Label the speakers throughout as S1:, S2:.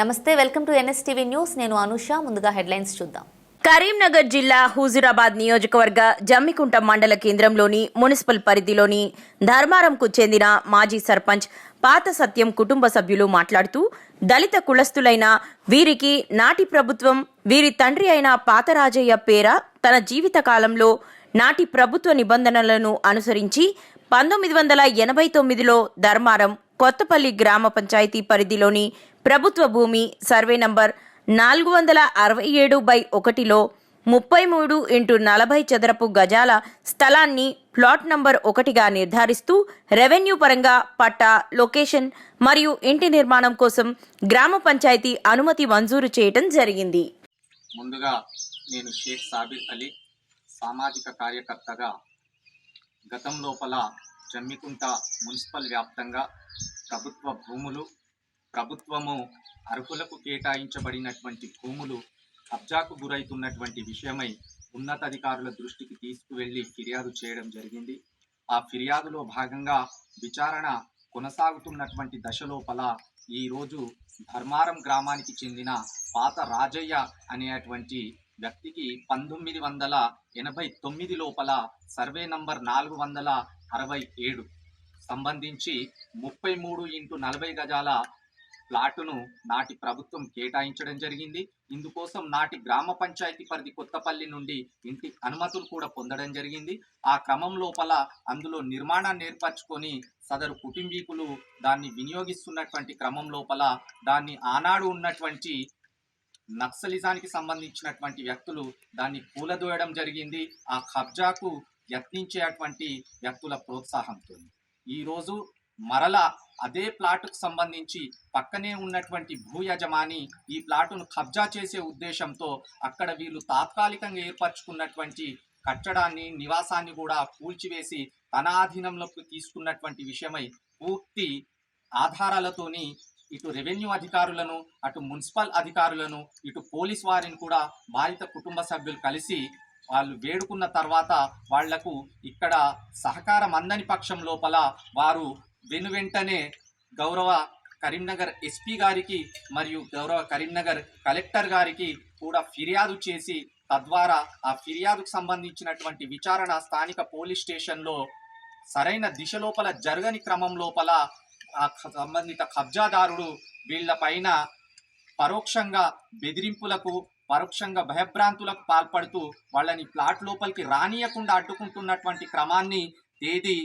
S1: నమస్తే welcome to NSTV news. నేను అనుష ముందుగా హెడ్లైన్స్ చూద్దాం.
S2: కరీంనగర్ జిల్లా హుజురాబాద్ నియోజకవర్గ జమ్మికుంట మండల కేంద్రంలోని మున్సిపల్ పరిధిలోని ధర్మారంకు చెందిన మాజీ సర్పంచ్ పాత సత్యం కుటుంబ సభ్యులు మాట్లాడుతూ దళిత కులస్తులైన వీరికి నాటి ప్రభుత్వం వీరి తండ్రి అయిన పాతరాజయ్య పేర తన జీవిత కాలంలో నాటి ప్రభుత్వ నిబంధనలను అనుసరించి పంతొమ్మిది వందల ఎనభై తొమ్మిదిలో ధర్మారం కొత్తపల్లి గ్రామ పంచాయతీ పరిధిలోని ప్రభుత్వ భూమి సర్వే నంబర్ నాలుగు వందల అరవై ఏడు బై ఒకటిలో ముప్పై మూడు ఇంటూ నలభై చదరపు గజాల స్థలాన్ని ప్లాట్ నంబర్ ఒకటిగా నిర్ధారిస్తూ రెవెన్యూ పరంగా పట్టా లొకేషన్ మరియు ఇంటి నిర్మాణం కోసం గ్రామ పంచాయతీ అనుమతి మంజూరు చేయటం జరిగింది.
S3: ముందుగా నేను షేక్ సాబిర్ అలీ సామాజిక కార్యకర్తగా గతం లోపల జమ్మికుంట మున్సిపల్ వ్యాప్తంగా ప్రభుత్వ భూములు ప్రభుత్వము అర్హులకు కేటాయించబడినటువంటి భూములు కబ్జాకు గురైతున్నటువంటి విషయమై ఉన్నతాధికారుల దృష్టికి తీసుకువెళ్ళి ఫిర్యాదు చేయడం జరిగింది. ఆ ఫిర్యాదులో భాగంగా విచారణ కొనసాగుతున్నటువంటి దశలోపల ఈరోజు ధర్మారం గ్రామానికి చెందిన పాత రాజయ్య అనేటువంటి వ్యక్తికి పంతొమ్మిది వందల ఎనభై తొమ్మిది లోపల సర్వే నంబర్ నాలుగు వందల అరవై ఏడు సంబంధించి ముప్పై మూడు ఇంటూ నలభై గజాల ప్లాటును నాటి ప్రభుత్వం కేటాయించడం జరిగింది. ఇందుకోసం నాటి గ్రామ పంచాయతీ పరిధి కొత్తపల్లి నుండి ఇంటి అనుమతులు కూడా పొందడం జరిగింది. ఆ క్రమం లోపల అందులో నిర్మాణాన్ని ఏర్పరచుకొని సదరు కుటుంబీకులు దాన్ని వినియోగిస్తున్నటువంటి క్రమం లోపల దాన్ని ఆనాడు ఉన్నటువంటి నక్సలిజానికి సంబంధించినటువంటి వ్యక్తులు దాన్ని కూలదోయడం జరిగింది. ఆ కబ్జాకు యత్నించేటువంటి వ్యక్తుల ప్రోత్సాహంతో. ఈరోజు మరల అదే ప్లాటుకు సంబంధించి పక్కనే ఉన్నటువంటి భూ యజమాని ఈ ప్లాటును కబ్జా చేసే ఉద్దేశంతో అక్కడ వీళ్ళు తాత్కాలికంగా ఏర్పరచుకున్నటువంటి కట్టడాన్ని నివాసాన్ని కూడా కూల్చివేసి తన ఆధీనంలోకి తీసుకున్నటువంటి విషయమై పూర్తి ఆధారాలతోని ఇటు రెవెన్యూ అధికారులను అటు మున్సిపల్ అధికారులను ఇటు పోలీస్ వారిని కూడా బాధిత కుటుంబ సభ్యులు కలిసి వాళ్ళు వేడుకున్న తర్వాత వాళ్ళకు ఇక్కడ సహకారం అందని పక్షం లోపల వారు వెను వెంటనే గౌరవ కరీంనగర్ ఎస్పీ గారికి మరియు గౌరవ కరీంనగర్ కలెక్టర్ గారికి కూడా ఫిర్యాదు చేసి తద్వారా ఆ ఫిర్యాదుకు సంబంధించినటువంటి విచారణ స్థానిక పోలీస్ స్టేషన్లో సరైన దిశ లోపల జరగని క్రమం లోపల ఆ సంబంధిత కబ్జాదారుడు వీళ్ళపైన పరోక్షంగా బెదిరింపులకు పరోక్షంగా భయభ్రాంతులకు పాల్పడుతూ వాళ్ళని ప్లాట్ లోపలికి రానియకుండా అడ్డుకుంటున్నటువంటి క్రమాన్ని తేదీ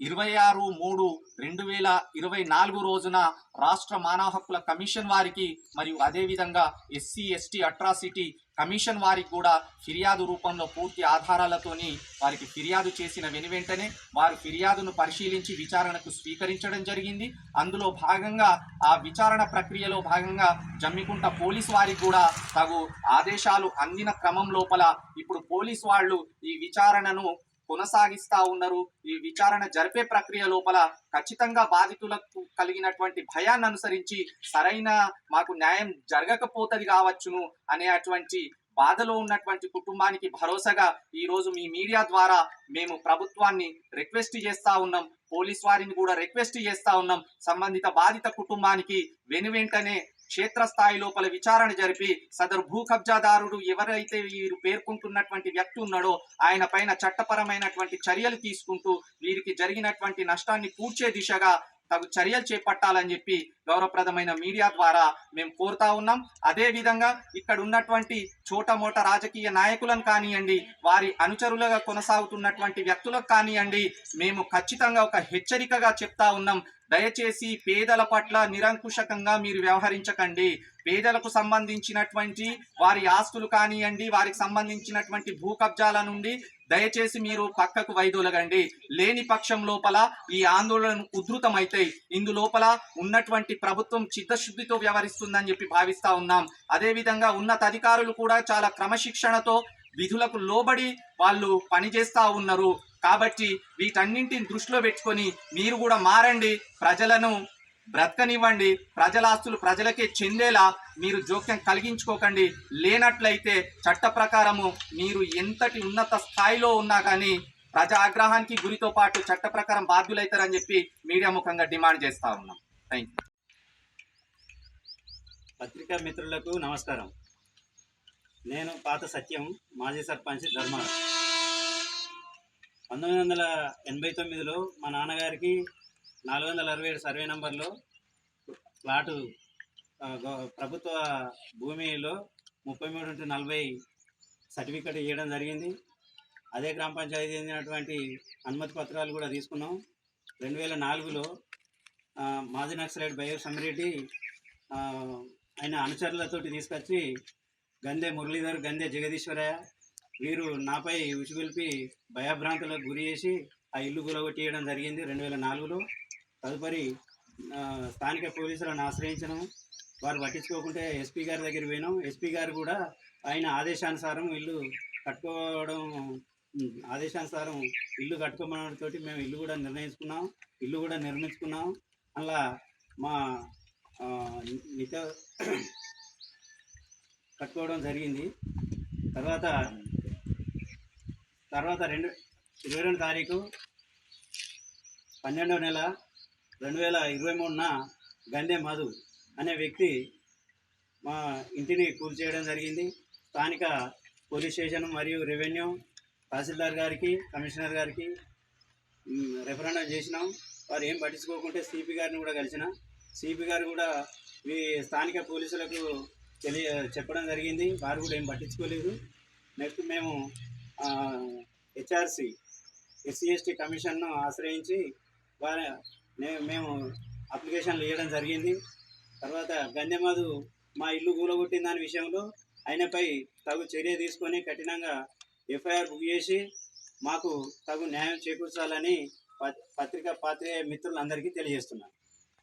S3: ఇరవై ఆరు మూడు రెండు వేల ఇరవై నాలుగు రోజున రాష్ట్ర మానవ హక్కుల కమిషన్ వారికి మరియు అదేవిధంగా ఎస్సీ ఎస్టీ అట్రాసిటీ కమిషన్ వారికి కూడా ఫిర్యాదు రూపంలో పూర్తి ఆధారాలతోని వారికి ఫిర్యాదు చేసిన వెను వెంటనే వారు ఫిర్యాదును పరిశీలించి విచారణకు స్వీకరించడం జరిగింది. అందులో భాగంగా ఆ విచారణ ప్రక్రియలో భాగంగా జమ్మికుంట పోలీస్ వారికి కూడా తగు ఆదేశాలు అందిన క్రమం లోపల ఇప్పుడు పోలీస్ వాళ్ళు ఈ విచారణను కొనసాగిస్తా ఉన్నారు. ఈ విచారణ జరిపే ప్రక్రియ లోపల ఖచ్చితంగా బాధితులకు కలిగినటువంటి భయాన్ని అనుసరించి సరైన మాకు న్యాయం జరగకపోతది కావచ్చును అనే అటువంటి బాధలో ఉన్నటువంటి కుటుంబానికి భరోసాగా ఈ రోజు మీ మీడియా ద్వారా మేము ప్రభుత్వాన్ని రిక్వెస్ట్ చేస్తా ఉన్నాం. పోలీస్ వారిని కూడా రిక్వెస్ట్ చేస్తా ఉన్నాం. సంబంధిత బాధిత కుటుంబానికి వెను వెంటనే క్షేత్రస్థాయి లోపల విచారణ జరిపి సదరు భూ కబ్జాదారుడు ఎవరైతే వీరు పేర్కొంటున్నటువంటి వ్యక్తి ఉన్నాడో ఆయన పైన చట్టపరమైనటువంటి చర్యలు తీసుకుంటూ వీరికి జరిగినటువంటి నష్టాన్ని కూర్చే దిశగా తగు చర్యలు చేపట్టాలని చెప్పి గౌరవప్రదమైన మీడియా ద్వారా మేము కోరుతా ఉన్నాం. అదే విధంగా ఇక్కడ ఉన్నటువంటి చోట మోట రాజకీయ నాయకులను కానివ్వండి వారి అనుచరులుగా కొనసాగుతున్నటువంటి వ్యక్తులకు కానివ్వండి మేము ఖచ్చితంగా ఒక హెచ్చరికగా చెప్తా ఉన్నాం. దయచేసి పేదల పట్ల నిరంకుశకంగా మీరు వ్యవహరించకండి. పేదలకు సంబంధించినటువంటి వారి ఆస్తులు కానివ్వండి వారికి సంబంధించినటువంటి భూ కబ్జాల నుండి దయచేసి మీరు పక్కకు వైదొలగండి. లేని పక్షం లోపల ఈ ఆందోళన ఉధృతమైతాయి. ఇందు లోపల ఉన్నటువంటి ప్రభుత్వం చిత్తశుద్ధితో వ్యవహరిస్తుందని చెప్పి భావిస్తా ఉన్నాం. అదేవిధంగా ఉన్నత అధికారులు కూడా చాలా క్రమశిక్షణతో విధులకు లోబడి వాళ్ళు పనిచేస్తా ఉన్నారు. కాబట్టి వీటన్నింటిని దృష్టిలో పెట్టుకొని మీరు కూడా మారండి ప్రజలను బ్రతకనివ్వండి ప్రజల ఆస్తులు ప్రజలకే చెందేలా మీరు జోక్యం కలిగించుకోకండి. లేనట్లయితే చట్ట ప్రకారము మీరు ఎంతటి ఉన్నత స్థాయిలో ఉన్నా కానీ ప్రజా ఆగ్రహానికి గురితో పాటు చట్ట ప్రకారం బాధ్యులైతారని చెప్పి మీడియా ముఖంగా డిమాండ్ చేస్తా ఉన్నాం. థ్యాంక్ యూ
S4: పత్రికా మిత్రులకు నమస్కారం. నేను పాత సత్యం మాజీ సర్పంచ్ ధర్మారం పంతొమ్మిది వందల ఎనభై తొమ్మిదిలో మా నాన్నగారికి నాలుగు వందల అరవై ఏడు సర్వే నంబర్లో ప్లాటు ప్రభుత్వ భూమిలో ముప్పై మూడు టు నలభై సర్టిఫికెట్ ఇవ్వడం జరిగింది. అదే గ్రామ పంచాయతీ చెందినటువంటి అనుమతి పత్రాలు కూడా తీసుకున్నాం. రెండు వేల నాలుగులో మాజీ నక్సలైట్ బయో సమిరెడ్డి ఆయన అనుచరులతోటి తీసుకొచ్చి గందే మురళీధర్ గందే జగదీశ్వరయ్య వీరు నాపై ఉసిగొల్పి భయభ్రాంతులకు గురి చేసి ఆ ఇల్లు గులగొట్టియడం జరిగింది రెండు వేల నాలుగులో. తదుపరి స్థానిక పోలీసులను ఆశ్రయించడం వారు పట్టించుకోకుంటే ఎస్పీ గారి దగ్గర పోయినాం. ఎస్పీ గారు కూడా ఆయన ఆదేశానుసారం ఇల్లు కట్టుకోవడం ఆదేశానుసారం ఇల్లు కట్టుకోమనడంతో మేము ఇల్లు కూడా నిర్ణయించుకున్నాం. ఇల్లు కూడా నిర్మించుకున్నాం. అలా మా నిత కట్టుకోవడం జరిగింది. తర్వాత తర్వాత రెండు ఇరవై రెండు తారీఖు పన్నెండవ నెల రెండు వేల ఇరవై మూడున గండే మధు అనే వ్యక్తి మా ఇంటిని కూల్చేయడం జరిగింది. స్థానిక పోలీస్ స్టేషన్ మరియు రెవెన్యూ తహసీల్దార్ గారికి కమిషనర్ గారికి రెఫరెండం చేసినాం. వారు ఏం పట్టించుకోకుంటే సిపి గారిని కూడా కలిసిన. సిపి గారు కూడా మీ స్థానిక పోలీసులకు తెలియ చెప్పడం జరిగింది. వారు కూడా ఏం పట్టించుకోలేదు. నెక్స్ట్ మేము హెచ్ఆర్సి ఎస్సీ ఎస్టీ కమిషన్ను ఆశ్రయించి వారి మేము అప్లికేషన్లు ఇవ్వడం జరిగింది. తర్వాత గంధెమధు మా ఇల్లు కూలగొట్టిన దాని విషయంలో ఆయనపై తగు చర్య తీసుకొని కఠినంగా ఎఫ్ఐఆర్ బుక్ చేసి మాకు తగు న్యాయం చేకూర్చాలని ప- పత్రికా పాత్రికేయ మిత్రులందరికీ తెలియజేస్తున్నాను.